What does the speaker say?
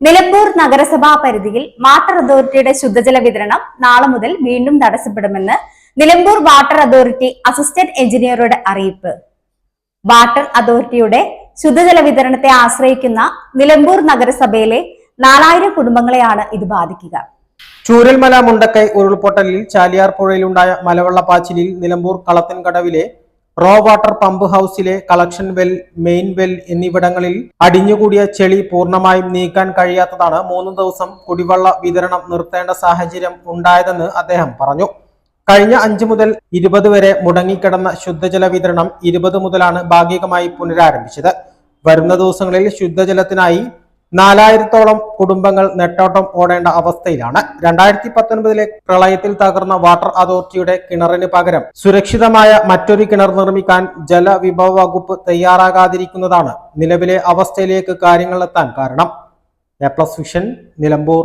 Nilambur നഗരസഭാ പരിധിയിൽ water അതോറിറ്റിയുടെ ശുദ്ധജല വിതരണം നാളെ മുതൽ വീണ്ടും തടസ്സപ്പെടുമെന്ന് നിലമ്പൂർ വാട്ടർ അതോറിറ്റി അസിസ്റ്റന്റ് എഞ്ചിനീയറുടെ അറിയിപ്പ്. വാട്ടർ അതോറിറ്റിയുടെ ശുദ്ധജല വിതരണത്തെ ആശ്രയിക്കുന്ന നിലമ്പൂർ നഗരസഭയിലെ നാലായിരം കുടുംബങ്ങളെയാണ് ഇത് ബാധിക്കുക. ചൂരൽമല മുണ്ടക്കൈ ഉരുൾപൊട്ടലിൽ ചാലിയാർ പുഴയിലുണ്ടായ മലവെള്ളപ്പാച്ചിലിൽ നിലമ്പൂർ കളത്തിൻകടവിലെ റോ വാട്ടർ പമ്പ് ഹൌസിലെ കളക്ഷൻ വെൽ മെയിൻ വെൽ എന്നിവിടങ്ങളിൽ അടിഞ്ഞുകൂടിയ ചെളി പൂർണമായും നീക്കാൻ കഴിയാത്തതാണ് മൂന്ന് ദിവസം കുടിവെള്ള വിതരണം നിർത്തേണ്ട സാഹചര്യം ഉണ്ടായതെന്ന് അദ്ദേഹം പറഞ്ഞു. കഴിഞ്ഞ അഞ്ചു മുതൽ ഇരുപത് വരെ മുടങ്ങിക്കിടന്ന ശുദ്ധജല വിതരണം ഇരുപത് മുതലാണ് ഭാഗികമായി പുനരാരംഭിച്ചത്. വരുന്ന ദിവസങ്ങളിൽ ശുദ്ധജലത്തിനായി നാലായിരത്തോളം കുടുംബങ്ങൾ നെട്ടോട്ടം ഓടേണ്ട അവസ്ഥയിലാണ്. രണ്ടായിരത്തി പത്തൊൻപതിലെ പ്രളയത്തിൽ തകർന്ന വാട്ടർ അതോറിറ്റിയുടെ കിണറിന് പകരം സുരക്ഷിതമായ മറ്റൊരു കിണർ നിർമ്മിക്കാൻ ജലവിഭവ വകുപ്പ് തയ്യാറാകാതിരിക്കുന്നതാണ് നിലവിലെ അവസ്ഥയിലേക്ക് കാര്യങ്ങൾ എത്താൻ കാരണം. A plus vision Nilambur.